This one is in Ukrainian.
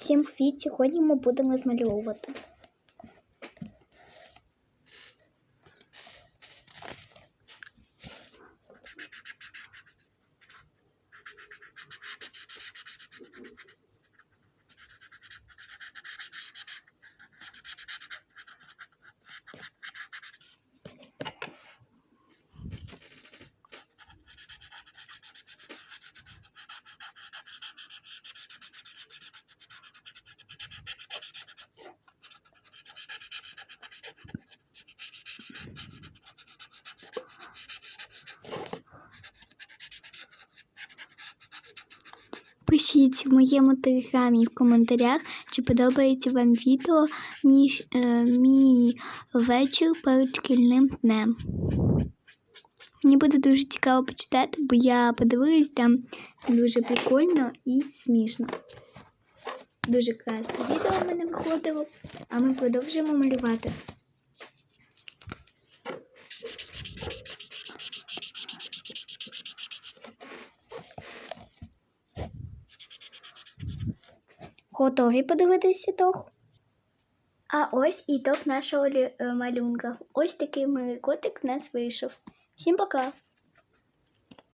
Всім привіт! Сьогодні ми будемо змальовувати. Пишіть в моєму телеграмі в коментарях, чи подобається вам відео мій, е, мій вечір перед шкільним днем. Мені буде дуже цікаво почитати, бо я подивилась там дуже прикольно і смішно. Дуже класне відео в мене виходило, а ми продовжуємо малювати. Готові подивитися ітог? А ось ітог нашого е, малюнка. Ось такий милий котик в нас вийшов. Всім пока!